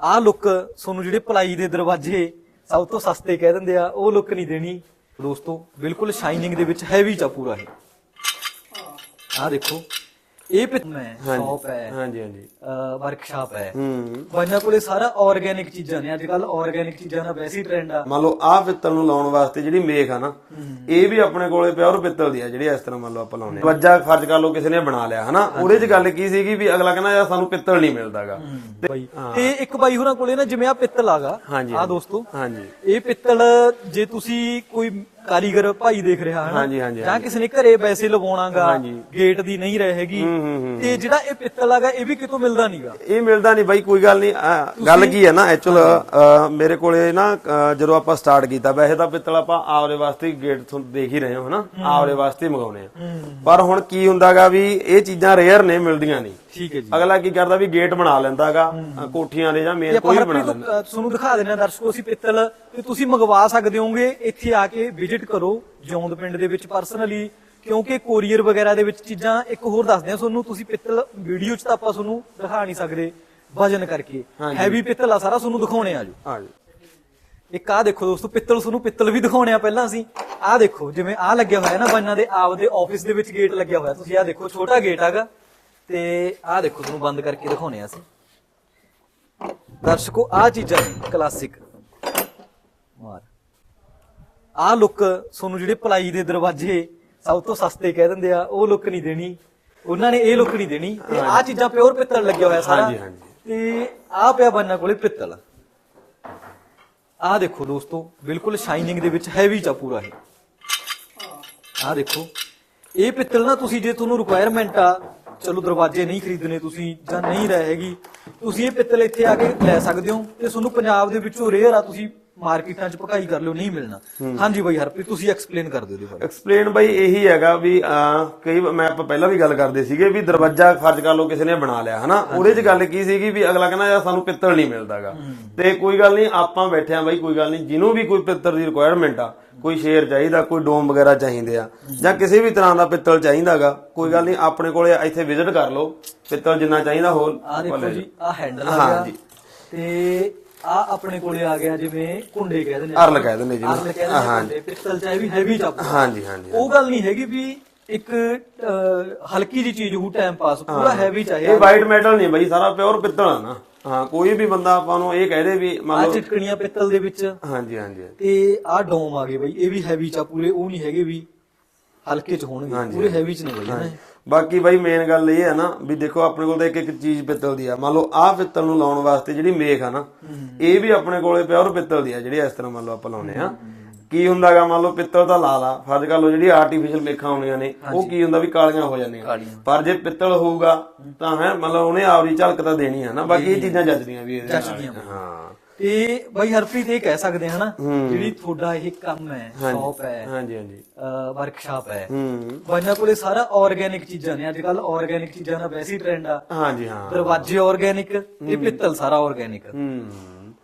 ਆਹ ਲੁੱਕ ਤੁਹਾਨੂੰ ਜਿਹੜੇ ਪਲਾਈ ਦੇ ਦਰਵਾਜ਼ੇ ਸਭ ਤੋਂ ਸਸਤੇ ਕਹਿ ਦਿੰਦੇ ਆ, ਉਹ ਲੁੱਕ ਨਹੀਂ ਦੇਣੀ। ਦੋਸਤੋ, ਬਿਲਕੁਲ ਸ਼ਾਈਨਿੰਗ ਦੇ ਵਿੱਚ ਹੈਵੀ ਚਾ ਪੂਰਾ ਇਹ। ਆਹ ਦੇਖੋ। ਇਹ ਪਿ- ਮੈਂ ਸ਼ਾਪ ਹੈ ਹਾਂਜੀ ਹਾਂਜੀ। ਵਰਕਸ਼ਾਪ ਹੈ। ਹੂੰ। ਬਾਈਆਂ ਕੋਲੇ ਸਾਰਾ ਆਰਗੈਨਿਕ ਚੀਜ਼ਾਂ ਨੇ ਅੱਜ ਕੱਲ ਆਰਗੈਨਿਕ ਚੀਜ਼ਾਂ ਦਾ ਵੈਸੇ ਹੀ ਟ੍ਰੈਂਡ ਆ। ਮੰਨ ਲਓ ਆਹ ਪਿੱਤਲ ਨੂੰ ਲਾਉਣ ਵਾਸਤੇ ਜਿਹੜੀ ਮੇਖ ਆ ਨਾ ਇਹ ਵੀ ਆਪਣੇ ਕੋਲੇ ਪਿਓਰ ਪਿੱਤਲ ਦੀ ਆ ਜਿਹੜੀ ਇਸ ਤਰ੍ਹਾਂ ਮੰਨ ਲਓ ਆਪਾਂ ਲਾਉਨੇ ਵੱਜਾ ਖਰਚ ਕਰ ਲਓ ਕਿਸੇ ਨੇ ਬਣਾ ਲਿਆ ਹਨਾ? ਉਹਦੇ 'ਚ ਗੱਲ ਕੀ ਸੀਗੀ ਵੀ ਅਗਲਾ ਕਹਿੰਦਾ ਯਾਰ ਸਾਨੂੰ ਪਿੱਤਲ ਨਹੀਂ ਮਿਲਦਾਗਾ। ਤੇ ਇੱਕ ਬਾਈ ਹੋਰਾਂ ਕੋਲੇ ਨਾ ਜਿਵੇਂ ਆ ਪਿੱਤਲ ਆਗਾ ਆ ਦੋਸਤੋ ਹਾਂਜੀ। ਇਹ ਪਿੱਤਲ ਜੇ ਤੁਸੀਂ ਕੋਈ ਕਾਰੀਗਰ ਭਾਈ ਦੇਖ ਰਿਹਾ ਹੈ ਹਾਂਜੀ, ਹਾਂਜੀ, ਜਾਂ ਕਿਸੇ ਨੇ ਘਰੇ ਵੈਸੇ ਲਵਾਉਣਾਗਾ। ਗੇਟ ਦੀ ਨਹੀਂ ਰਹੇਗੀ ਹੂੰ, ਹੂੰ, ਹੂੰ। ਤੇ ਜਿਹੜਾ ਇਹ ਪਿੱਤਲ ਆਗਾ ਇਹ ਵੀ ਕਿਤੋਂ ਮਿਲਦਾ ਨਹੀਂਗਾ? ਇਹ ਮਿਲਦਾ ਨਹੀਂ ਬਾਈ ਕੋਈ ਗੱਲ ਨਹੀਂ ਅਹ, ਗੱਲ ਕੀ ਹੈ ਨਾ ਐਕਚੁਅਲ ਮੇਰੇ ਕੋਲੇ ਨਾ ਅਹ, ਜਦੋਂ ਆਪਾਂ ਸਟਾਰਟ ਕੀਤਾ ਵੈਸੇ ਤਾਂ ਪਿੱਤਲ ਆਪਾਂ ਆਪਦੇ ਵਾਸਤੇ ਹੀ ਗੇਟ ਤੋਂ ਦੇਖ ਹੀ ਰਹੇ ਹੋ ਹਨਾ? ਆਪਦੇ ਵਾਸਤੇ ਹੀ ਮੰਗਾਉਨੇ ਆ ਪਰ ਹੁਣ ਕੀ ਹੁੰਦਾਗਾ ਵੀ ਇਹ ਚੀਜ਼ਾਂ ਰੇਅਰ ਨੇ ਮਿਲਦੀਆਂ ਨਹੀਂ। ਠੀਕ ਹੈ ਜੀ। ਅਗਲਾ ਕੀ ਕਰਦਾ ਵੀ ਗੇਟ ਬਣਾ ਲੈਂਦਾਗਾ ਕੋਠੀਆਂ ਦੇ ਜਾਂ ਮੇਨ ਆਪਾਂ ਕੋਈ ਬਣਾ ਲੈਂਦਾ। ਤੁਹਾਨੂੰ ਦਿਖਾ ਦਿੰਦੇ ਆ ਦਰਸ਼ਕੋ ਅਸੀਂ ਪਿੱਤਲ ਤੇ ਤੁਸੀਂ ਮੰਗਵਾ ਸਕਦੇ ਹੋਗੇ ਇੱਥੇ ਆ ਕੇ ਵਿਜ਼ਿਟ ਕਰੋ ਜੌਂਦ ਪਿੰਡ ਦੇ ਵਿੱਚ ਪਰਸਨਲੀ ਕਿਉਂਕਿ ਕੋਰੀਅਰ ਵਗੈਰਾ ਦੇ ਵਿੱਚ ਚੀਜ਼ਾਂ ਇੱਕ ਹੋਰ ਦੱਸਦੇ ਆ ਤੁਹਾਨੂੰ ਤੁਸੀਂ ਪਿੱਤਲ ਵੀਡੀਓ 'ਚ ਤਾਂ ਆਪਾਂ ਤੁਹਾਨੂੰ ਦਿਖਾ ਨਹੀਂ ਸਕਦੇ ਵਜਨ ਕਰਕੇ। ਹੈਵੀ ਪਿੱਤਲ ਆ ਸਾਰਾ ਤੁਹਾਨੂੰ ਦਿਖਾਉਣੇ ਆ ਜੀ। ਹਾਂ ਜੀ। ਇੱਕ ਆਹ ਦੇਖੋ ਦੋਸਤੋ ਪਿੱਤਲ ਤੁਹਾਨੂੰ ਪਿੱਤਲ ਵੀ ਦਿਖਾਉਣੇ ਆ ਪਹਿਲਾਂ ਅਸੀਂ। ਆਹ ਦੇਖੋ ਜਿਵੇਂ ਆਹ ਲੱਗਿਆ ਹੋਇਆ ਨਾ ਬਾਈਆਂ ਦੇ ਆਪਦੇ ਆਫਿਸ ਦੇ ਵਿੱਚ ਗੇਟ ਲੱਗਿਆ ਹੋਇਆ ਤੁਸੀਂ ਆਹ ਦੇਖੋ ਛੋਟਾ ਗੇਟ ਹੈਗਾ ਤੇ ਆਹ ਦੇਖੋ ਤੁਹਾਨੂੰ ਬੰਦ ਕਰਕੇ ਦਿਖਾਉਣੇ ਆ ਅਸੀਂ। ਦਰਸ਼ਕੋ ਆਹ ਚੀਜ਼ਾਂ ਨੇ ਕਲਾਸਿਕ ਮਾਰ ਆਹ ਲੁੱਕ ਤੁਹਾਨੂੰ ਜਿਹੜੇ ਪਲਾਈ ਦੇ ਦਰਵਾਜ਼ੇ ਸਭ ਤੋਂ ਸਸਤੇ ਕਹਿ ਦਿੰਦੇ ਆ ਉਹ ਲੁੱਕ ਨਹੀਂ ਦੇਣੀ। ਉਹਨਾਂ ਨੇ ਇਹ ਲੁੱਕ ਨਹੀਂ ਦੇਣੀ। ਤੇ ਆਹ ਚੀਜ਼ਾਂ ਪਿਓਰ ਪਿੱਤਲ ਲੱਗਿਆ ਹੋਇਆ ਸਾਰਾ। ਹਾਂਜੀ, ਹਾਂਜੀ। ਤੇ ਆਹ ਪਿਆ ਬਾਈਆਂ ਕੋਲੇ ਪਿੱਤਲ। ਆਹ ਦੇਖੋ ਦੋਸਤੋ ਬਿਲਕੁਲ ਸ਼ਾਈਨਿੰਗ ਦੇ ਵਿੱਚ ਹੈਵੀ ਚਾ ਪੂਰਾ ਇਹ। ਆਹ ਦੇਖੋ। ਇਹ ਪਿੱਤਲ ਨਾ ਤੁਸੀਂ ਜੇ ਤੁਹਾਨੂੰ ਰਿਕੁਆਇਰਮੈਂਟ ਆ ਚਲੋ ਦਰਵਾਜ਼ੇ ਨਹੀਂ ਖਰੀਦਣੇ ਤੁਸੀਂ ਜਾਂ ਨਹੀਂ ਰਹੇਗੀ ਤੁਸੀਂ ਇਹ ਪਿੱਤਲ ਇੱਥੇ ਆ ਕੇ ਲੈ ਸਕਦੇ ਹੋ ਤੇ ਤੁਹਾਨੂੰ ਪੰਜਾਬ ਦੇ ਵਿੱਚੋਂ ਰੇਅਰ ਆ, ਤੁਸੀਂ ਮਾਰਕੀਟਾਂ 'ਚ ਭਕਾਈ ਕਰ ਲਿਓ ਨਹੀਂ ਮਿਲਣਾ। ਹਾਂਜੀ ਬਾਈ ਹਰਪ੍ਰੀਤ ਤੁਸੀਂ ਐਕਸਪਲੇਨ ਕਰ ਦਿਓ ਬਾਰੇ। ਐਕਸਪਲੇਨ ਬਾਈ ਇਹੀ ਹੈਗਾ ਵੀ ਕਈ ਮੈਂ ਆਪਾਂ ਪਹਿਲਾਂ ਵੀ ਗੱਲ ਕਰਦੇ ਸੀਗੇ ਵੀ ਦਰਵਾਜ਼ਾ ਖਰਚ ਕਰ ਲਓ ਕਿਸੇ ਨੇ ਬਣਾ ਲਿਆ ਹਨਾ? ਉਹਦੇ 'ਚ ਗੱਲ ਕੀ ਸੀਗੀ ਵੀ ਅਗਲਾ ਕਹਿੰਦਾ ਯਾਰ ਸਾਨੂੰ ਪਿੱਤਲ ਨਹੀਂ ਮਿਲਦਾਗਾ। ਤੇ ਕੋਈ ਗੱਲ ਨਹੀਂ ਆਪਾਂ ਬੈਠੇ ਆ ਬਾਈ ਕੋਈ ਗੱਲ ਨਹੀਂ। ਜਿਹਨੂੰ ਵੀ ਕੋਈ ਪਿੱਤਲ ਦੀ ਰਿਕੁਆਇਰਮੈਂਟ ਆ ਕੋਈ ਸ਼ੇਰ ਚਾਹੀਦਾ ਕੋਈ ਡੋਮ ਵਗੈਰਾ ਚਾਹੀਦੇ ਆ ਜਾਂ ਕਿਸੇ ਵੀ ਤਰ੍ਹਾਂ ਦਾ ਪਿੱਤਲ ਚਾਹੀਦਾਗਾ ਕੋਈ ਗੱਲ ਨਹੀਂ ਆਪਣੇ ਕੋਲੇ ਇੱਥੇ ਵਿਜ਼ਿਟ ਕਰ ਲਓ। ਪਿੱਤਲ ਜਿੰਨਾ ਚਾਹੀਦਾ ਹੋਰ ਆਹ ਦੇਖੋ ਜੀ ਆਹ ਹੈਂਡਲ ਆ ਹਾਂ ਗਿਆ। ਜੀ। ਤੇ ਆ ਆਪਣੇ ਕੋਲੇ ਆ ਗਿਆ ਜਿਵੇਂ ਕੁੰਡੇ ਕਹਿੰਦੇ ਨੇ ਅਰਲ ਕਹਿ ਦਿੰਦੇ ਜਿਹਨੂੰ। ਅਰਲ ਕਹਿੰਦੇ ਨੇ ਕੁੰਡੇ ਪਿੱਤਲ ਚਾਹੇ ਵੀ ਹੈਵੀ ਚੱਪ ਹਾਂਜੀ ਹਾਂਜੀ ਉਹ ਗੱਲ ਨਹੀਂ ਹੈਗੀ ਵੀ ਇੱਕ ਹਲਕੀ ਜੀ ਚੀਜ਼ ਹੋ ਟਾਈਮ ਪਾਸ ਪੂਰਾ ਹੈਵੀ ਚਾਹੇ ਇਹ ਵਾਈਟ ਮੈਟਲ ਨਹੀਂ ਬਾਈ ਸਾਰਾ ਪਿਓਰ ਪਿੱਤਲ ਆ ਨਾ। ਹਾਂ ਕੋਈ ਵੀ ਬੰਦਾ ਆਪਾਂ ਨੂੰ ਇਹ ਕਹਿ ਦੇ ਵੀ ਮੰਨ ਆ ਲਓ ਚਿਟਕਣੀਆਂ ਪਿੱਤਲ ਦੇ ਵਿੱਚ। ਹਾਂਜੀ ਹਾਂਜੀ। ਤੇ ਆ ਡੋਮ ਆ ਗਏ ਬਈ ਇਹ ਵੀ ਹੈਵੀ ਚਾ ਪੂਰੇ। ਉਹ ਨਹੀਂ ਹੈਗੇ ਵੀ ਹਲਕੇ ਚ ਹੋਣਗੇ ਪੂਰੇ ਹੈਵੀ ਚ ਨਹੀਂ ਬਈ ਨਾ। ਬਾਕੀ ਬਾਈ ਮੇਨ ਗੱਲ ਇਹ ਹੈ ਨਾ ਵੀ ਦੇਖੋ ਆਪਣੇ ਕੋਲ ਤਾਂ ਇੱਕ ਇੱਕ ਚੀਜ਼ ਪਿੱਤਲ ਦੀ ਆ। ਮੰਨ ਲਓ ਆਹ ਪਿੱਤਲ ਨੂੰ ਲਾਉਣ ਵਾਸਤੇ ਜਿਹੜੀ ਮੇਖ ਆ ਨਾ ਇਹ ਵੀ ਆਪਣੇ ਕੋਲੇ ਪਿਓਰ ਪਿੱਤਲ ਦੀ ਆ ਜਿਹੜੀ ਇਸ ਤਰ੍ਹਾਂ ਮੰਨ ਲਓ ਆਪਾਂ ਲਾਉਨੇ ਆ। ਕੀ ਹੁੰਦਾਗਾ ਮੰਨ ਲਓ ਪਿੱਤਲ ਤਾਂ ਲਾ ਲਾ ਫਰਜ਼ ਕਰ ਲਓ ਜਿਹੜੀ ਆਰਟੀਫੀਸ਼ੀਅਲ ਮੇਖਾਂ ਆਉਂਦੀਆਂ ਨੇ ਉਹ ਕੀ ਹੁੰਦਾ ਵੀ ਕਾਲੀਆਂ ਹੋ ਜਾਂਦੀਆਂ। ਪਰ ਜੇ ਪਿੱਤਲ ਹੋਊਗਾ ਤਾਂ ਹੈ ਮਤਲਬ ਉਹਨੇ ਆਪਦੀ ਝਲਕ ਤਾਂ ਦੇਣੀ ਆ ਨਾ ਬਾਕੀ ਇਹ ਚੀਜ਼ਾਂ ਜੱਜਦੀਆਂ ਵੀ ਇਹਦੇ ਹਾਂ। ਤੇ ਬਈ ਹਰਪ੍ਰੀਤ ਇਹ ਕਹਿ ਸਕਦੇ ਹਨਾ ਜਿਹੜੀ ਤੁਹਾਡਾ ਇਹ ਕੰਮ ਹੈ ਸ਼ਾਪ ਹੈ ਹਾਂਜੀ ਹਾਂਜੀ। ਵਰਕਸ਼ਾਪ ਹੈ। ਹੂੰ। ਬਾਈਆਂ ਕੋਲੇ ਸਾਰਾ ਆਰਗੈਨਿਕ ਚੀਜ਼ਾਂ ਨੇ ਅੱਜ ਕੱਲ ਆਰਗੈਨਿਕ ਚੀਜ਼ਾਂ ਦਾ ਵੈਸੇ ਹੀ ਟ੍ਰੈਂਡ ਆ। ਹਾਂਜੀ ਹਾਂ। ਦਰਵਾਜ਼ੇ ਆਰਗੈਨਿਕ ਤੇ ਪਿੱਤਲ ਸਾਰਾ ਆਰਗੈਨਿਕ ਹੂੰ।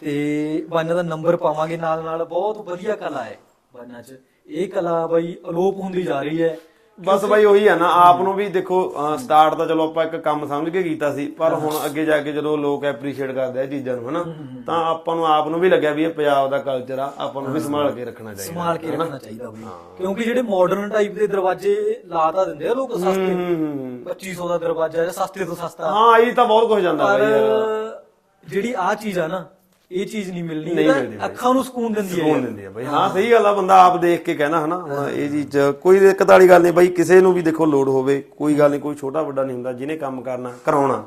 ਤੇ ਬਾਈਆਂ ਦਾ ਨੰਬਰ ਪਾਵਾਂਗੇ ਨਾਲ ਨਾਲ ਬਹੁਤ ਵਧੀਆ ਕਲਾ ਹੈ ਬਾਈਆਂ 'ਚ। ਇਹ ਕਲਾ ਬਈ ਅਲੋਪ ਹੁੰਦੀ ਜਾ ਰਹੀ ਹੈ। ਬਸ ਬਾਈ ਉਹੀ ਆ ਨਾ ਆਪ ਨੂੰ ਵੀ ਦੇਖੋ ਸਟਾਰਟ ਤਾਂ ਚਲੋ ਆਪਾਂ ਇੱਕ ਕੰਮ ਸਮਝ ਕੇ ਕੀਤਾ ਸੀ ਪਰ ਹੁਣ ਅੱਗੇ ਜਾ ਕੇ ਜਦੋਂ ਲੋਕ ਐਪਰੀਸ਼ੀਏਟ ਕਰਦੇ ਆ ਚੀਜ਼ਾਂ ਨੂੰ ਹਨਾ ਤਾਂ ਆਪਾਂ ਨੂੰ ਆਪ ਨੂੰ ਵੀ ਲੱਗਿਆ ਵੀ ਇਹ ਪੰਜਾਬ ਦਾ ਕਲਚਰ ਆ ਆਪਾਂ ਨੂੰ ਵੀ ਸੰਭਾਲ ਕੇ ਰੱਖਣਾ ਚਾਹੀਦਾ ਸੰਭਾਲ ਕੇ ਰੱਖਣਾ ਚਾਹੀਦਾ ਬਈ। ਕਿਉਂਕਿ ਜਿਹੜੇ ਮਾਡਰਨ ਟਾਈਪ ਦੇ ਦਰਵਾਜ਼ੇ ਲਾ ਤਾਂ ਦਿੰਦੇ ਆ ਲੋਕ ਸਸਤੇ। ਹੂੰ, ਹੂੰ, ਹੂੰ। 2500 ਦਾ ਦਰਵਾਜ਼ਾ ਜਾਂ ਸਸਤੇ ਤੋਂ ਸਸਤਾ। ਹਾਂ ਇਹ ਤਾਂ ਬਹੁਤ ਕੁਝ ਜਾਂਦਾ ਬਾਈ। ਯਾਰ ਜਿਹੜੀ ਆ ਚੀਜ਼ ਆ ਨਾ ਇਹ ਚੀਜ਼ ਨਹੀਂ ਮਿਲਣੀ ਨਹੀਂ ਮਿਲਦੀ ਬਾਈ। ਅੱਖਾਂ ਨੂੰ ਸਕੂਨ ਦਿੰਦੀ ਹੈ ਕੌਣ ਦਿੰਦੀ ਆ ਬਾਈ। ਹਾਂ। ਸਹੀ ਗੱਲ ਆ ਬੰਦਾ ਆਪ ਦੇਖ ਕੇ ਕਹਿਣਾ ਹਨਾ ਹੁਣ ਇਹ ਚੀਜ਼ 'ਚ ਕੋਈ ਦਿੱਕਤ ਵਾਲੀ ਗੱਲ ਨਹੀਂ ਬਾਈ ਕਿਸੇ ਨੂੰ ਵੀ ਦੇਖੋ ਲੋਡ ਹੋਵੇ ਕੋਈ ਗੱਲ ਨਹੀਂ ਕੋਈ ਛੋਟਾ ਵੱਡਾ ਨਹੀਂ ਹੁੰਦਾ ਜਿਹਨੇ ਕੰਮ ਕਰਨਾ ਕਰਾਉਣਾ।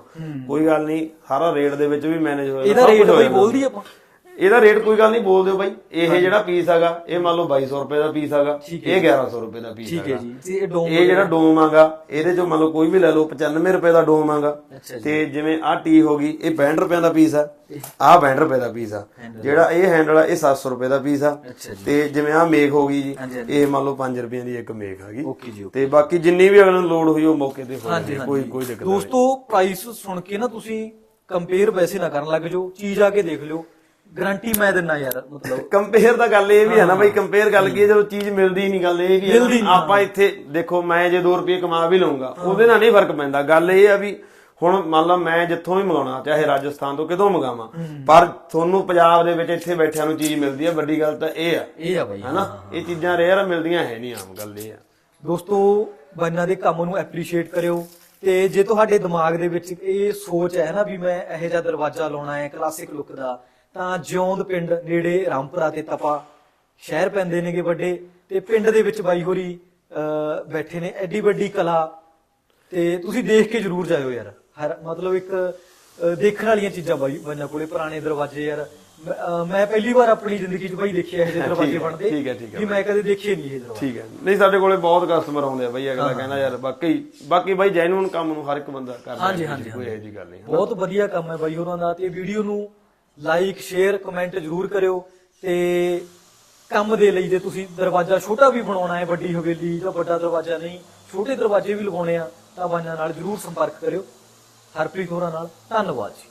ਕੋਈ ਗੱਲ ਨਹੀਂ ਸਾਰਾ ਰੇਟ ਦੇ ਵਿੱਚ ਵੀ ਮੈਨੇਜ ਹੋਏਗਾ ਇਹਦਾ ਸਭ ਰੇਟ ਕੁਛ ਬਈ। ਬੋਲਦੀ ਆਪਾਂ। ਇਹਦਾ ਰੇਟ ਕੋਈ ਗੱਲ ਨਹੀਂ ਬੋਲ ਦਿਓ ਬਾਈ। ਇਹ ਜਿਹੜਾ ਪੀਸ ਹੈਗਾ ਇਹ ਮੰਨ ਲਓ 2200 ਰੁਪਏ ਦਾ ਪੀਸ ਹੈਗਾ ਇਹ 1100 ਰੁਪਏ ਦਾ ਪੀਸ ਠੀਕ ਹੈ ਜੀ। ਇਹ ਡੋਮ ਇਹ ਜਿਹੜਾ ਡੋਮ ਆਗਾ ਇਹਦੇ ਚੋਂ ਮੰਨ ਲਓ ਕੋਈ ਵੀ ਲੈ ਲਓ 95 ਰੁਪਏ ਦਾ ਡੋਮ ਆਗਾ ਤੇ ਜਿਵੇਂ ਆਹ ਟੀ ਹੋ ਗਈ ਇਹ 65 ਰੁਪਏ ਦਾ ਪੀਸ ਆ ਆਹ 62 ਰੁਪਏ ਦਾ ਪੀਸ ਆ। ਜਿਹੜਾ ਇਹ ਹੈਂਡਲ ਆ ਇਹ 700 ਰੁਪਏ ਦਾ ਪੀਸ ਆ। ਤੇ ਜਿਵੇਂ ਆਹ ਮੇਖ ਹੋ ਗਈ ਜੀ ਇਹ ਮੰਨ ਲਓ 5 ਰੁਪਏ ਦੀ ਇੱਕ ਮੇਖ ਓਕੇ ਜੀ ਤੇ ਬਾਕੀ ਜਿੰਨੀ ਵੀ ਅਗਲੇ ਨੂੰ ਲੋਡ ਹੋਈ ਉਹ ਮੌਕੇ ਤੇ ਹੋ ਹਾਂਜੀ, ਜਾਂਦੀ ਕੋਈ ਕੋਈ ਦਿੱਕਤ ਨਹੀਂ। ਦੋਸਤੋ ਪ੍ਰਾਈਸ ਸੁਣ ਕੇ ਨਾ ਤੁਸੀਂ ਕੰਪੇਅਰ ਵੈਸੇ ਨਾ ਕਰਨ ਲੱਗ ਜਾਓ। ਚੀਜ਼ ਆ ਕੇ ਦੇਖ ਲਿਓ। ਗਾਰੰਟੀ ਮੈਂ ਦਿੰਨਾ ਯਾਰ ਮਤਲਬ। ਕੰਪੇਅਰ ਦਾ ਗੱਲ ਇਹ ਵੀ ਹੈ ਨਾ ਬਈ ਕੰਪੇਅਰ ਗੱਲ ਕੀ ਹੈ ਜਦੋਂ ਚੀਜ਼ ਮਿਲਦੀ ਨਹੀਂ ਗੱਲ ਇਹ ਵੀ ਹੈ ਆਪਾਂ ਇੱਥੇ ਦੇਖੋ ਮੈਂ ਜੇ 2 ਰੁਪਏ ਕਮਾ ਵੀ ਲਵਾਂਗਾ ਉਹਦੇ ਨਾਲ ਨਹੀਂ ਫ਼ਰਕ ਪੈਂਦਾ। ਗੱਲ ਇਹ ਆ ਵੀ ਹੁਣ ਮੰਨ ਲਓ ਮੈਂ ਜਿੱਥੋਂ ਵੀ ਮੰਗਾਉਣਾ ਚਾਹੇ ਰਾਜਸਥਾਨ ਤੋਂ ਕਿਤੋਂ ਮੰਗਾਵਾਂ ਪਰ ਤੁਹਾਨੂੰ ਪੰਜਾਬ ਦੇ ਵਿੱਚ ਇੱਥੇ ਬੈਠਿਆਂ ਨੂੰ ਚੀਜ਼ ਮਿਲਦੀ ਆ ਵੱਡੀ ਗੱਲ ਤਾਂ ਇਹ ਆ ਇਹ ਆ ਬਾਈ ਹਨਾ? ਇਹ ਚੀਜ਼ਾਂ ਰੇਅਰ ਮਿਲਦੀਆਂ ਹੈ ਨਹੀਂ ਆਮ ਗੱਲ ਇਹ ਆ ਦੋਸਤੋ ਬਾਈਆਂ ਦੇ ਕੰਮ ਨੂੰ ਐਪਰੀਸ਼ੀਏਟ ਕਰਿਓ ਤੇ ਜੇ ਤੁਹਾਡੇ ਦਿਮਾਗ ਦੇ ਵਿੱਚ ਇਹ ਸੋਚ ਹੈ ਨਾ ਵੀ ਮੈਂ ਇਹੋ ਜਿਹਾ ਦਰਵਾਜ਼ਾ ਲਾਉਣਾ ਹੈ ਕਲਾਸਿਕ ਲੁੱਕ ਦਾ ਤਾਂ ਜਿਉਂਦ ਪਿੰਡ ਨੇੜੇ ਰਾਮਪੁਰਾ ਤੇ ਤਪਾ ਸ਼ਹਿਰ ਪੈਂਦੇ ਨੇਗੇ ਵੱਡੇ ਤੇ ਪਿੰਡ ਦੇ ਵਿੱਚ ਬਾਈ ਹੋਰੀ ਬੈਠੇ ਨੇ। ਐਡੀ ਵੱਡੀ ਕਲਾ ਤੇ ਤੁਸੀਂ ਦੇਖ ਕੇ ਜਰੂਰ ਜਾਇਓ ਯਾਰ। ਹਰ ਮਤਲਬ ਇੱਕ ਦੇਖਣ ਵਾਲੀਆਂ ਚੀਜ਼ਾਂ ਬਾਈ ਬਾਈਆਂ ਕੋਲੇ ਪੁਰਾਣੇ ਦਰਵਾਜ਼ੇ ਯਾਰ। ਮੈਂ- ਪਹਿਲੀ ਵਾਰ ਆਪਣੀ ਜ਼ਿੰਦਗੀ 'ਚ ਬਾਈ ਦੇਖੇ ਇਹੋ ਦਰਵਾਜ਼ੇ ਬਣਦੇ ਠੀਕ ਹੈ, ਠੀਕ ਹੈ। ਵੀ ਮੈਂ ਕਦੇ ਦੇਖੇ ਨਹੀਂ ਇਹ ਦਰਵਾਜ਼ੇ। ਠੀਕ ਹੈ। ਨਹੀਂ ਸਾਡੇ ਕੋਲੇ ਬਹੁਤ ਕਸਟਮਰ ਆਉਂਦੇ ਆ ਬਈ ਅਗਲਾ ਕਹਿੰਦਾ ਯਾਰ ਬਾਕੀ ਬਾਕੀ ਬਾਈ ਜੈਨੂਨ ਕੰਮ ਨੂੰ ਹਰ ਇੱਕ ਬੰਦਾ ਕਰਦਾ ਹਾਂਜੀ, ਹਾਂਜੀ, ਕੋਈ ਇਹੋ ਜਿਹੀ ਗੱਲ ਨਹੀਂ। ਬਹੁਤ ਵਧੀਆ ਕੰਮ ਹੈ ਬਾਈ ਹੋਰਾਂ ਦਾ ਤੇ ਵੀਡੀਓ ਨੂੰ ਲਾਈਕ ਸ਼ੇਅਰ ਕਮੈਂਟ ਜਰੂਰ ਕਰਿਓ ਤੇ ਕੰਮ ਦੇ ਲਈ ਜੇ ਤੁਸੀਂ ਦਰਵਾਜ਼ਾ ਛੋਟਾ ਵੀ ਬਣਾਉਣਾ ਹੈ, ਵੱਡੀ ਹਵੇਲੀ ਜਾਂ ਵੱਡਾ ਦਰਵਾਜ਼ਾ ਨਹੀਂ, ਛੋਟੇ ਦਰਵਾਜ਼ੇ ਵੀ ਲਗਾਉਣੇ ਆ, ਤਾਂ ਬਾਈਆਂ ਨਾਲ ਜਰੂਰ ਸੰਪਰਕ ਕਰਿਓ। ਹਰਪ੍ਰੀਤ ਹੋਰਾਂ ਨਾਲ, ਧੰਨਵਾਦ ਜੀ।